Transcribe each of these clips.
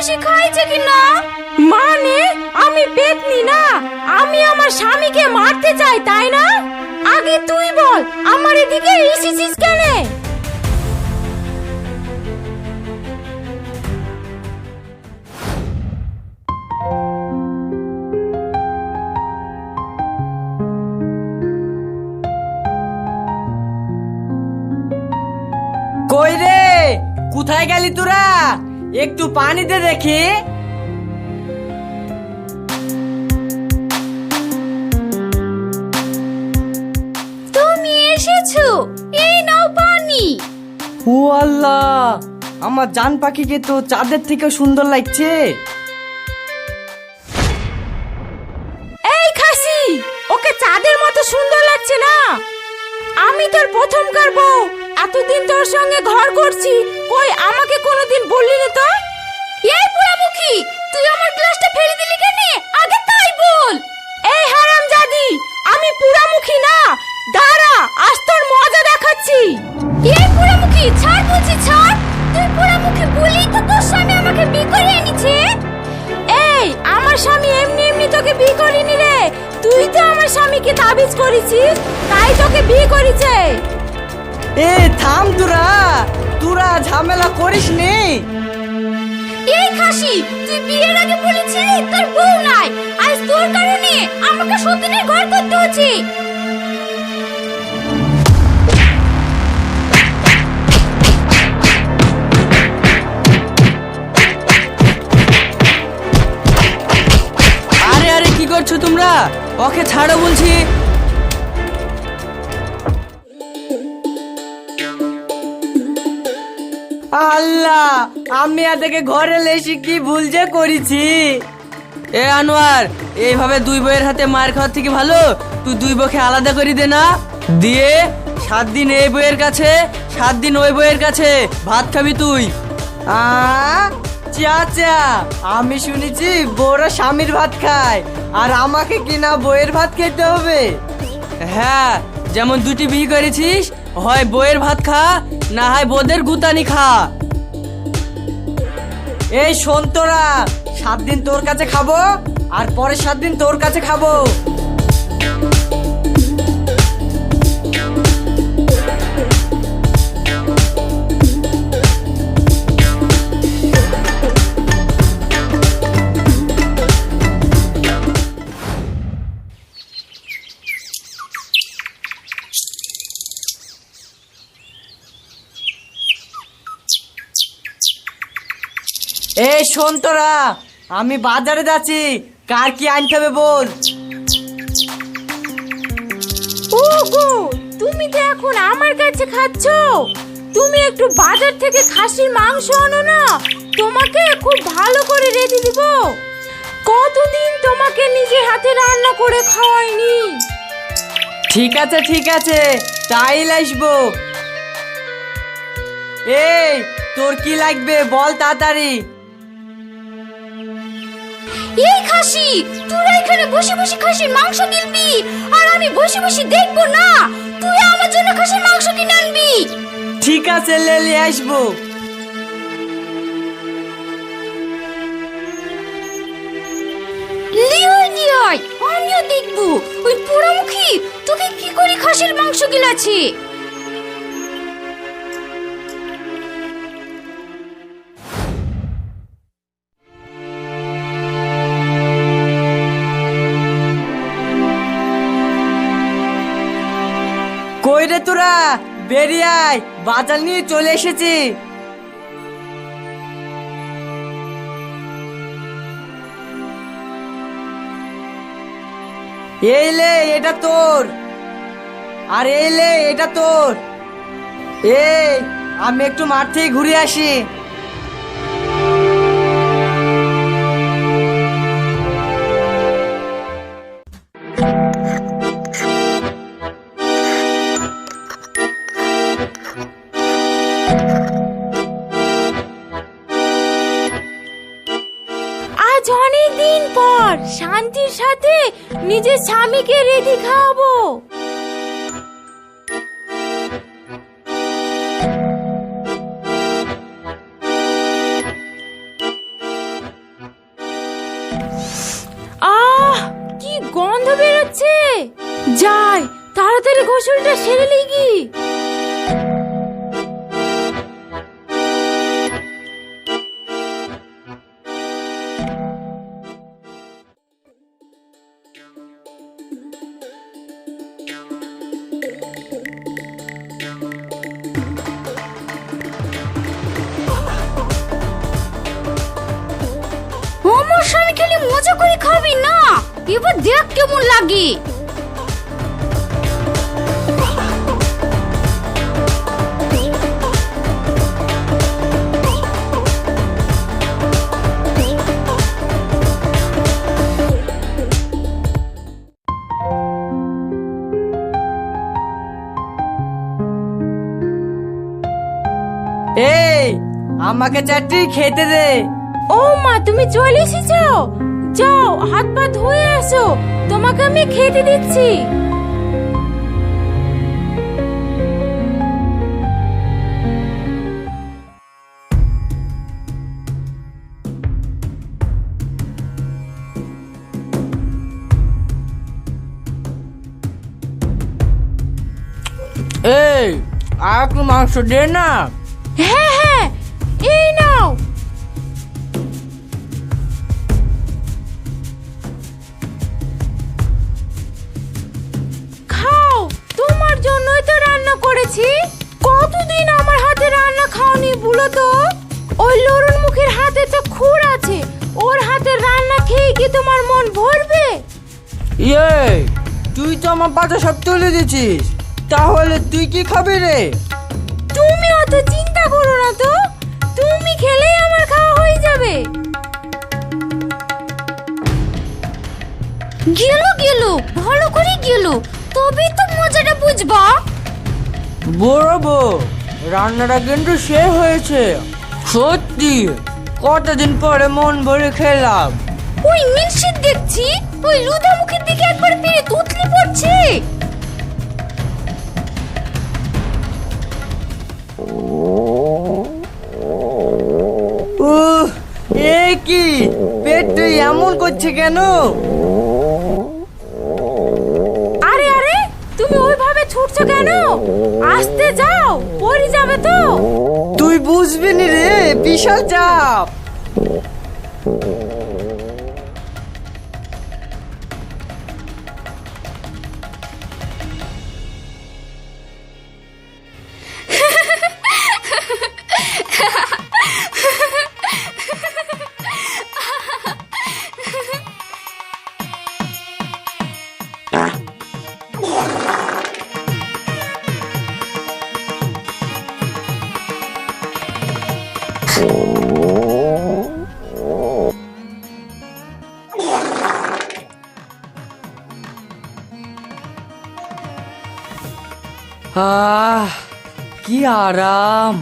বেশি খাইছে কি না? মানে? আমি পেতনি না। আমি আমার স্বামীকে মারতে চাই তাই না? আগে তুই বল আমার এদিকে এসেছিস কেন? কই রে? কোথায় গেলি তোরা? একটু পানি দে দেখি। তুমি এসেছ এই নাও পানি। ও আল্লাহ আমার জান পাখিকে তো চাঁদের থেকে সুন্দর লাগছে। এতদিন তোর সঙ্গে ঘর করছি, কই আমাকে কোনোদিন বললি না তো? এই পোড়ামুখী, তুই আমার গ্লাসটা ফেলে দিলি কেন? আগে তাই বল। এই হারাম জাদি আমি পোড়ামুখী না। দাঁড়া, আজ তোর মজা দেখাচ্ছি। এই পোড়ামুখী, ছাড় বলছি, ছাড়। তুই পোড়ামুখী বলি তো তোর স্বামী আমাকে বিয়ে করে এনেছে। এই, আমার স্বামী এমনি এমনি তোকে বিয়ে করিনি রে। তুই তো আমার স্বামীকে তাবিজ করেছিস, তাই তোকে বিয়ে করেছে। এ থাম তোরা। তোরা ঝামেলা করিস নি। এই খাসি তুই বিয়ের আগে বলেছিলি তোর বউ নাই। আজ তোর কারণে আমাকে সতীনের ঘর করতে হচ্ছে। আরে আরে কি করছ তোমরা? ওকে ছাড়ো বলছি। আল্লাহ, আমি এদেরকে ঘরে লেসি কি ভুল যে করেছি? এ আনোয়ার, এইভাবে দুই বইয়ের হাতে মার খাওয়ার থেকে ভালো? তুই দুই বউকে আলাদা করে দে না। দিয়ে সাত দিন এই বইয়ের কাছে, সাত দিন ওই বইয়ের কাছে ভাত খাবি তুই। আ? চাচা, আমি শুনেছি বউরা স্বামীর ভাত খায়, আর আমাকে কিনা বইয়ের ভাত খেতে হবে। হ্যাঁ যেমন দুটি বিয়ে করেছিস, হয় বইয়ের ভাত খা না হয় বোদের গুতানি খা। এই শোন তোরা, সাত দিন তোর কাছে খাব আর পরের সাত দিন তোর কাছে খাব। এই শোন তোরা আমি বাজারে যাচ্ছি কার কি আনতে হবে বল। ওগো তুমি তো এখন আমার কাছে খাচ্ছ। তুমি একটু বাজার থেকে খাসির মাংস আনো না তোমাকে খুব ভালো করে রেঁধে দিব। কতদিন তোমাকে নিজে হাতে রান্না করে খাওয়াইনি? ঠিক আছে ঠিক আছে তাই আসব। এই তোর কি লাগবে বল তাড়াতাড়ি। এই খাসি তোরা এখানে বসে বসে খাসির মাংস কিনবি আর আমি বসে বসে দেখব না তুই আমার জন্য খাসির মাংস কিনে আনবি। ঠিক আছে লেলে আসব। আমিও দেখব। ওই পোড়ামুখী তোকে কি করে খাসির মাংস গিলাছে তোরা বেরিয়ে আয় বাজার নিয়ে চলে এসেছি। এই লে, এটা তোর। আর এই লে, এটা তোর। এই, আমি একটু মাঠ থেকে ঘুরে আসি। স্বামীকে রেডি খাওয়াবো। কি গন্ধ বেরোচ্ছে। যাই তাড়াতাড়ি গোসলটা সেরে লিগি খাবি না? এবার দেখ কেমন লাগে। এই আমাকে চারটি খেতে দে। ও মা তুমি চলে এসেছ? যাও হাত পা ধুয়ে এসো তোমাকে আমি খেতে দিচ্ছি। এই আর একটু মাংস দে না। হ্যাঁ করেছি? কতদিন আমার হাতে রান্না খাওনি বলো তো? ওই লরুন মুখের হাতে তো খুর আছে। ওর হাতের রান্না খেয়ে কি তোমার মন ভরবে? ইয়ে তুই তো আমার পাতা সব তুলে দিছিস তাহলে তুই কি খাবি রে? তুমি অত চিন্তা করো না তো। তুমি খেলেই আমার খাওয়া হয়ে যাবে। গেল গেল ভালো করে গেল। তবে তো মজাটা বুঝবা। বড় বউ রান্নাটা কিন্তু সে হয়েছে। সত্যি কতদিন পরে মন ভরে খেলাম। ওই মিনসিদ দেখছি ওই লুদা মুখের দিকে একবার পেয়ে তুতলি পড়ছে। এ কি পেট তুই এমন করছে কেন? ছুটছো কেন? আসতে যাও পড়ে যাবে তো। তুই বুঝবি নি রে বিশাল চাপ। আহ, কি আরাম।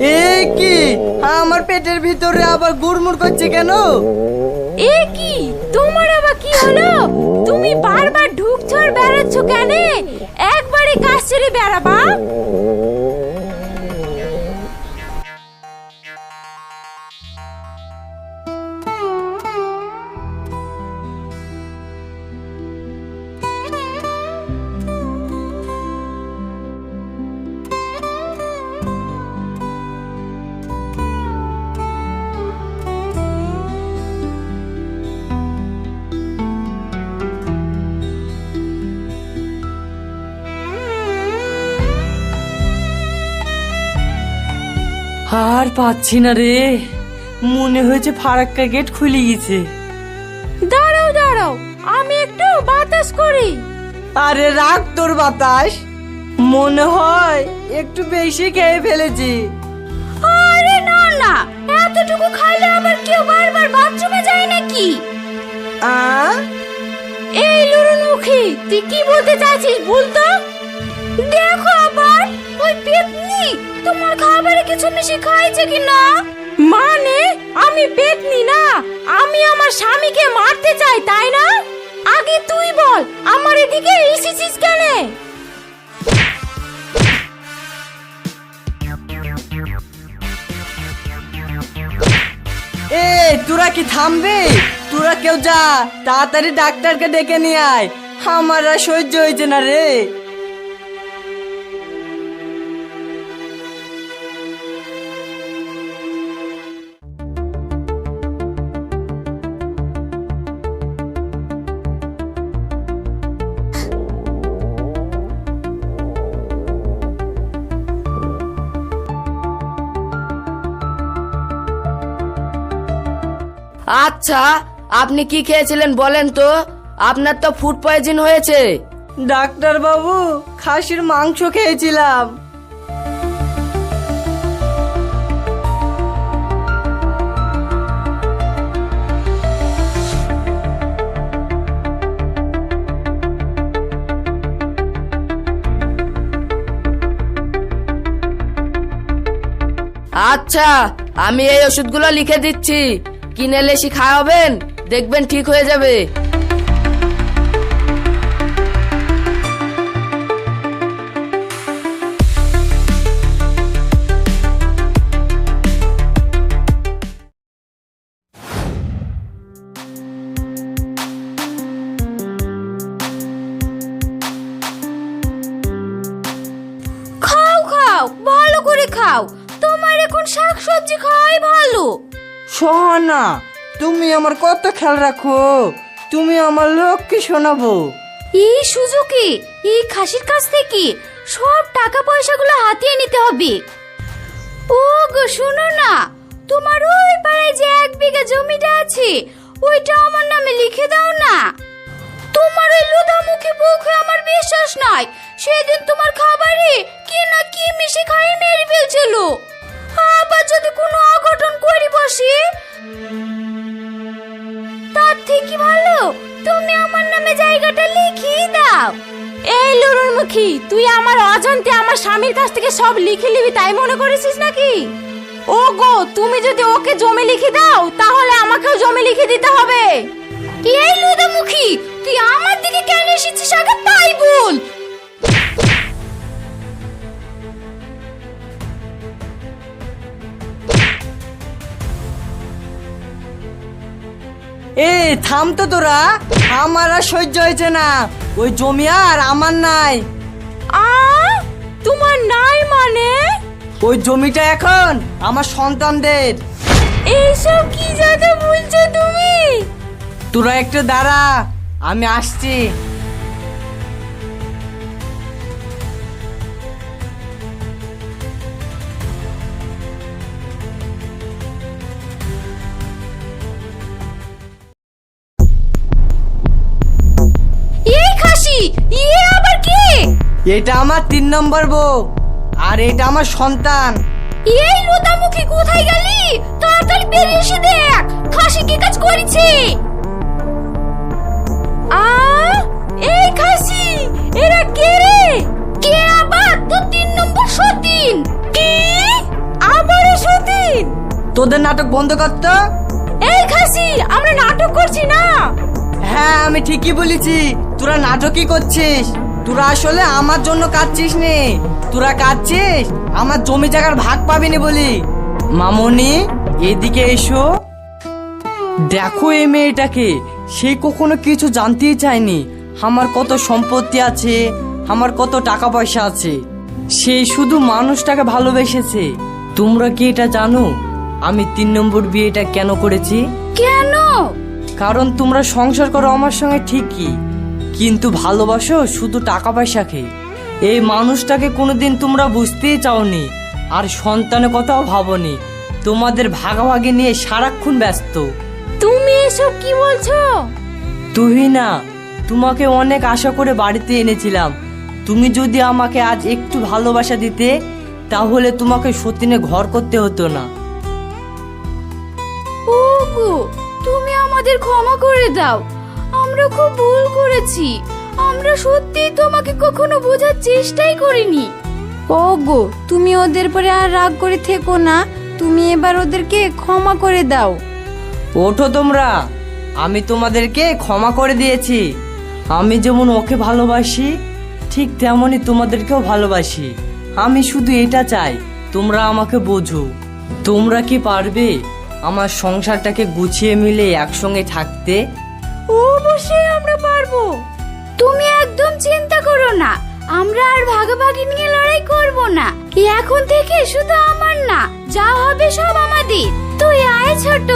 এ কি? আমার পেটের ভিতরে আবার গুড়মুড় করছে কেন? এ কি? তোমার আবার কি হলো? তুমি বারবার ঢুকছো আর বেড়াচ্ছ কেন? একবারে কাজ ছেড়ে বেড়াবা? আর পাচ্ছি না রে। মনে হয়েছে ফারাক্কা গেট খুলে গেছে। দাঁড়াও দাঁড়াও আমি একটু বাতাস করি। আরে রাখ তোর বাতাস। মনে হয় একটু বেশি খেয়ে ফেলেছি। আরে না না এতটুকু খাইলে আবার কেউ বারবার বাথরুমে যায় নাকি? আ? এই লুরুন মুখী তুই কি বলতে চাইছিস বল তো দেখো আবার ওই পেতনি তোমার খাবারে কিছু মিশে খাইছে কি মানে আমি পেতনি না আমি আমার স্বামীকে মারতে চাই, তাই না? আগে তুই বল, আমার এদিকে এসেছিস কেন? এ, তোরা কি থামবে? তোরা কেউ যা, তাড়াতাড়ি ডাক্তারকে ডেকে নিয়ে আয়। আমার আর সহ্য হয়েছে না রে। আচ্ছা আপনি কি খেয়েছিলেন বলেন তো? আপনার তো ফুড পয়জন হয়েছে। ডাক্তার বাবু খাসির মাংস খেয়েছিলাম। আচ্ছা আমি এই ওষুধগুলো লিখে দিচ্ছি। কিনে লেসি খাওয়াবেন, দেখবেন ঠিক হয়ে যাবে। খাও খাও, ভালো করে খাও। তোমার এখন শাক সবজি খাওয়াই ভালো। সোহানা, তুমি আমার কত খেয়াল রাখো? তুমি আমার লোককে শোনাবো। এই সুযোগে এই খাসির কাছ থেকে সব টাকা পয়সাগুলো হাতিয়ে নিতে হবে। ও গো শোনো না, তোমার ওই পাড়ায় যে এক বিঘা জমিটা আছে, ওইটা আমার নামে লিখে দাও না। তোমার ওই লুদামুখী বউকে আমার বিশ্বাস নয় সেদিন তোমার খাবারে কি না কি মিশে খাইয়ে মেরে ফেলছিল। আবার যদি কোনো অঘটন করি বসে তার থেকে ভালো তুমি আমার নামে জায়গাটা লিখিয়ে দাও। এই লুরুর মুখী তুই আমার অজান্তে আমার স্বামীর কাছ থেকে সব লিখে নিবি তাই মনে করেছিস নাকি? ও গো তুমি যদি ওকে জমি লিখে দাও তাহলে আমাকেও জমি লিখে দিতে হবে। এই লুদামুখী তুই আমার দিকে কেন এসেছিস? আগে তাই বল। এ থাম তো তোরা। আমার আর সহ্য হয়েছে না। ওই জমি আর আমার নাই। আ? তোমার নাই মানে? ওই জমিটা এখন আমার সন্তানদের। এইসব কি জাদু বলছো তুমি? তোরা একটু দাঁড়া আমি আসছি। এটা আমার তিন নম্বর বউ আর এটা আমার সন্তান। এই লুদামুখী কোথায় গেলি? তাড়াতাড়ি বেরিয়ে এসে দেখ খাসি কি কাজ করেছে? আ এই খাসি এরা কে রে? কে আবার? তো তিন নম্বর সতীন। কি? আবারও সতীন। তোদের নাটক বন্ধ করতো এই খাসি আমরা নাটক করছি না। হ্যাঁ আমি ঠিকই বলেছি তোরা নাটকই করছিস। তোরা আসলে আমার জন্য কাঁদছিস নে। তোরা কাঁদছিস? আমার জমি জায়গার ভাগ পাবি নি বলি। মামনি এদিকে এসো। দেখো এই মেয়েটাকে। সে কখনো কিছু জানতেই চায়নি। আমার কত সম্পত্তি আছে আমার কত টাকা পয়সা আছে। সে শুধু মানুষটাকে ভালোবেসেছে। তোমরা কি এটা জানো? আমি তিন নম্বর বিয়েটা কেন করেছি? কেন? কারণ তোমরা সংসার করো আমার সঙ্গে ঠিকই। কিন্তু ভালোবাসো শুধু টাকা পয়সা খেয়ে। এই মানুষটাকে কোনোদিন তোমরা বুঝতেই চাওনি। আর সন্তানের কথাও ভাবনি। তোমাদের ভাগাভাগি নিয়ে সারাক্ষণ ব্যস্ত। তুমি এসব কি বলছো? তুই না তোমাকে অনেক আশা করে বাড়িতে এনেছিলাম। তুমি যদি আমাকে আজ একটু ভালোবাসা দিতে তাহলে তোমাকে সতীনে ঘর করতে হতো না। ওগো তুমি আমাদের ক্ষমা করে দাও। আমরা খুব ভুল করেছি। আমরা সত্যিই তোমাকে কখনো বোঝার চেষ্টাই করিনি। ওগো তুমি ওদের পরে আর রাগ করে থেকো না। তুমি এবার ওদেরকে ক্ষমা করে দাও। ওঠো তোমরা। আমি তোমাদেরকে ক্ষমা করে দিয়েছি। আমি যেমন ওকে ভালোবাসি ঠিক তেমনই তোমাদেরকেও ভালোবাসি। আমি শুধু এটা চাই তোমরা আমাকে বোঝো। তোমরা কি পারবে আমার সংসারটাকে গুছিয়ে মিলে একসঙ্গে থাকতে? অবশ্যই আমরা পারব। তুমি একদম চিন্তা করো না আমরা আর ভাগাভাগি নিয়ে লড়াই করব না। এখন থেকে শুধু আমার না যা হবে সব আমাদের। তুই আয় ছোট।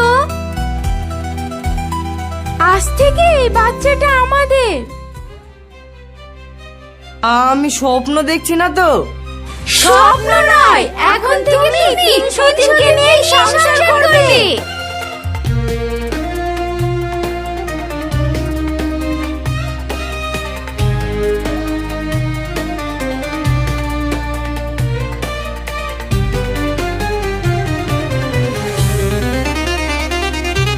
আজ থেকে এই বাচ্চাটা আমাদের। আমি স্বপ্ন দেখছি না তো? স্বপ্ন নয় এখন থেকে তুমি তিন সতীনকে নিয়ে সংসার করবে।